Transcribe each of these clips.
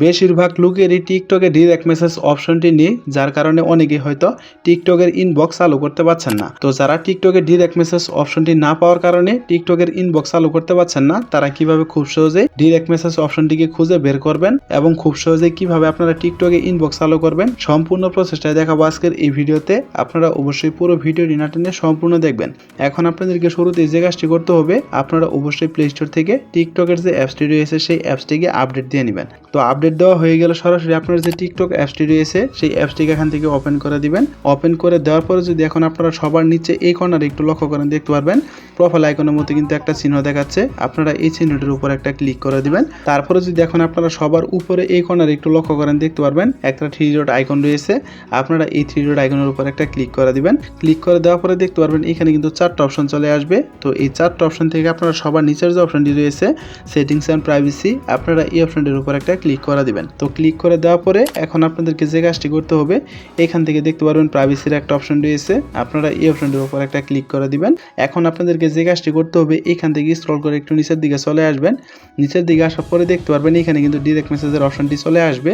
বেশিরভাগ লোকেরই টিকটকে ডিরেক্ট মেসেজ অপশনটি নেই, যার কারণে অনেকে হয়তো টিকটকের ইনবক্স চালু করতে পারছেন না। তো যারা টিকটকে ডিরেক্ট মেসেজ অপশনটি না পাওয়ার কারণে টিকটকের ইনবক্স চালু করতে পারছেন না, তারা কীভাবে খুব সহজে ডিরেক্ট মেসেজ অপশনটিকে খুঁজে বের করবেন এবং খুব সহজে কীভাবে আপনারা টিকটকে ইনবক্স চালু করবেন, সম্পূর্ণ প্রচেষ্টায় দেখাবো আজকের এই ভিডিওতে। আপনারা অবশ্যই পুরো ভিডিওটি না টেনে সম্পূর্ণ দেখবেন। এখন আপনাদেরকে শুরুতে যে কাজটি করতে হবে, আপনারা অবশ্যই প্লে স্টোর থেকে টিকটকের যে অ্যাপসটি রয়েছে, সেই অ্যাপসটিকে আপডেট দিয়ে নেবেন। তো দেওয়া হয়ে গেলে সরাসরি আপনার যে টিকটক অ্যাপসটি রয়েছে, সেই অ্যাপসটিকে এখান থেকে ওপেন করে দিবেন। ওপেন করে দেওয়ার পরে যদি এখন আপনারা সবার নিচে এই কর্নারে একটু লক্ষ্য করেন, দেখতে পারবেন প্রোফাইল আইকনের মধ্যে কিন্তু একটা চিহ্ন দেখাচ্ছে। আপনারা এই চিহ্নটির উপর একটা ক্লিক করে দিবেন। তারপরে যদি এখন আপনারা সবার উপরে এই কর্নারে একটু লক্ষ্য করেন, দেখতে পারবেন, একটা থ্রি ডট আইকন রয়েছে। আপনারা এই থ্রি ডট আইকনের উপর একটা ক্লিক করে দিবেন। ক্লিক করে দেওয়ার পরে দেখতে পারবেন, এখানে কিন্তু চারটা অপশন চলে আসবে। তো এই চারটা অপশন থেকে আপনারা সবার নিচের যে অপশনটি রয়েছে সেটিংস অ্যান্ড প্রাইভেসি আপনারা এই অপশনটির উপর একটা ক্লিক করে দিবেন। তো ক্লিক করে দেওয়ার পরে এখন আপনাদেরকে যে কাজটি করতে হবে, এখান থেকে দেখতে পারবেন প্রাইভেসির একটা অপশন রয়েছে। আপনারা এই অপশনটির উপর একটা ক্লিক করে দিবেন। এখন আপনাদেরকে যে কাজটি করতে হবে, এখান থেকে স্ক্রল করে একটু নিচের দিকে চলে আসবেন। নিচের দিকে আসার পরে দেখতে পারবেন এখানে কিন্তু ডিরেক্ট মেসেজের অপশনটি চলে আসবে।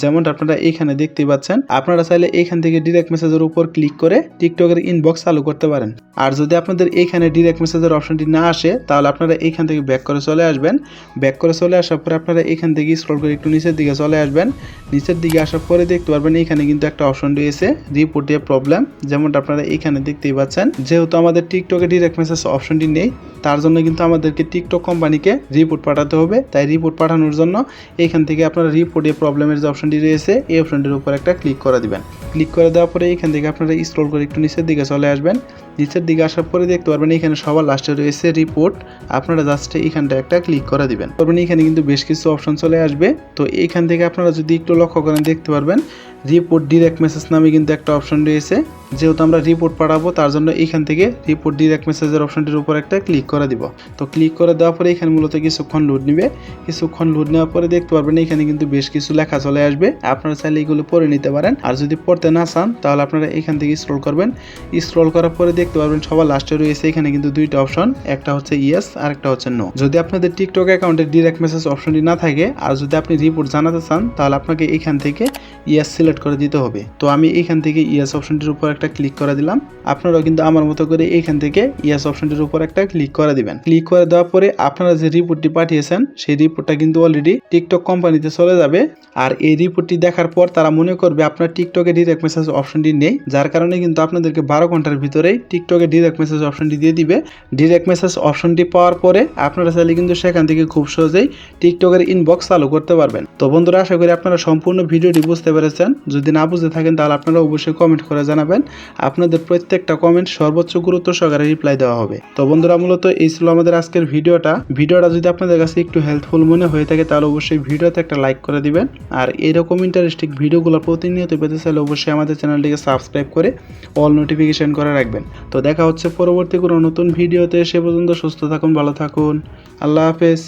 যেমনটা আপনারা এখানে দেখতে পাচ্ছেন। আপনারা চাইলে এখান থেকে ডিরেক্ট মেসেজের উপর ক্লিক করে টিকটকের ইনবক্স চালু করতে পারেন। আর যদি আপনাদের এখানে ডিরেক্ট মেসেজের অপশনটি না আসে, তাহলে আপনারা এখান থেকে ব্যাক করে চলে আসবেন। ব্যাক করে চলে আসার পরে আপনারা এখান থেকে স্ক্রল করে একটু নিচের দিকে চলে আসবেন। নিচের দিকে আসার পরে দেখতে পারবেন এখানে কিন্তু একটা অপশন রয়েছে রিপোর্ট প্রবলেম যেমনটা আপনারা এখানে দেখতেই পাচ্ছেন, যেহেতু আমাদের টিকটকে ডিরেক্ট মেসেজ অপশনটি নেই, তার জন্য কিন্তু আমাদেরকে টিকটক কোম্পানিকে রিপোর্ট পাঠাতে হবে। তাই রিপোর্ট পাঠানোর জন্য এখান থেকে আপনারা রিপোর্ট প্রবলেমের যে অপশনটি রয়েছে, এই অপশনটির উপর একটা ক্লিক করে দিবেন। ক্লিক করে দেওয়ার পরে এখান থেকে আপনারা স্ক্রল করে একটু নিচের দিকে চলে আসবেন। নিচের দিকে আসার পরে দেখতে পারবেন এখানে সবার লাস্টে রয়েছে রিপোর্ট আপনারা জাস্ট এখানটা একটা ক্লিক করে দিবেন। তারপরে এখানে কিন্তু বেশ কিছু অপশন চলে আসবে। তো এইখান থেকে আপনারা যদি একটু লক্ষ্য করেন দেখতে পারবেন রিপোর্ট ডিরেক্ট মেসেজ নামে কিন্তু একটা অপশন রয়েছে। যেহেতু আমরা রিপোর্ট পাঠাবো, তার জন্য এখান থেকে রিপোর্ট ডিরেক্ট মেসেজের অপশনটির উপর একটা ক্লিক করে দিব। তো ক্লিক করে দেওয়ার পরে এখানে মূলত কিছুক্ষণ লোড নেবে। কিছুক্ষণ লোড নেওয়ার পরে দেখতে পারবেন এখানে কিন্তু বেশ কিছু লেখা চলে আসবে। আপনারা চাইলে এগুলো পড়ে নিতে পারেন। আর যদি পড়তে না চান, তাহলে আপনারা এখান থেকে স্ক্রল করবেন। স্ক্রল করার পরে দেখতে পারবেন সবার লাস্টে রয়েছে এখানে কিন্তু দুইটা অপশন একটা হচ্ছে ইয়েস আর একটা হচ্ছে নো যদি আপনাদের টিকটক অ্যাকাউন্টে ডিরেক্ট মেসেজ অপশনটি না থাকে, আর যদি আপনি রিপোর্ট জানাতে চান, তাহলে আপনাকে এখান থেকে ইয়েস সিলেক্ট করে দিতে হবে। তো আমি এখান থেকে ইয়াস অপশনটির উপর একটা ক্লিক করে দিলাম। আপনারাও কিন্তু আমার মতো করে এখান থেকে ইয়েস অপশনটির উপর একটা ক্লিক করে দিবেন। ক্লিক করে দেওয়ার পরে আপনারা যে রিপোর্টটি পাঠিয়েছেন, সেই রিপোর্টটা কিন্তু অলরেডি টিকটক কোম্পানিতে চলে যাবে। আর এই রিপোর্টটি দেখার পর তারা মনে করবে আপনার টিকটকে ডিরেক্ট মেসেজ অপশনটি নেই। যার কারণে কিন্তু আপনাদেরকে বারো ঘণ্টার ভিতরেই টিকটকে ডিরেক্ট মেসেজ অপশনটি দিয়ে দিবে। ডিরেক্ট মেসেজ অপশনটি পাওয়ার পরে আপনারা চাইলে কিন্তু সেখান থেকে খুব সহজেই টিকটকের ইনবক্স চালু করতে পারবেন। তো বন্ধুরা, আশা করি আপনারা সম্পূর্ণ ভিডিওটি বুঝতে পেরেছেন। যদি না বুঝতে থাকেন, তাহলে আপনারা অবশ্যই কমেন্ট করে জানাবেন। আপনাদের প্রত্যেকটা কমেন্ট সর্বোচ্চ গুরুত্ব সহকারে রিপ্লাই দেওয়া হবে। তো বন্ধুরা, মূলত এই ছিল আমাদের আজকের ভিডিওটা। ভিডিওটা যদি আপনাদের কাছে একটু হেল্পফুল মনে হয়ে থাকে, তাহলে অবশ্যই ভিডিওতে একটা লাইক করে দিবেন। আর এরকম ইন্টারেস্টিং ভিডিওগুলো প্রতিনিয়ত পেতে চাইলে অবশ্যই আমাদের চ্যানেলটিকে সাবস্ক্রাইব করে অল নোটিফিকেশন করে রাখবেন। তো দেখা হচ্ছে পরবর্তী কোনো নতুন ভিডিওতে। সে পর্যন্ত সুস্থ থাকুন, ভালো থাকুন। আল্লাহ হাফেজ।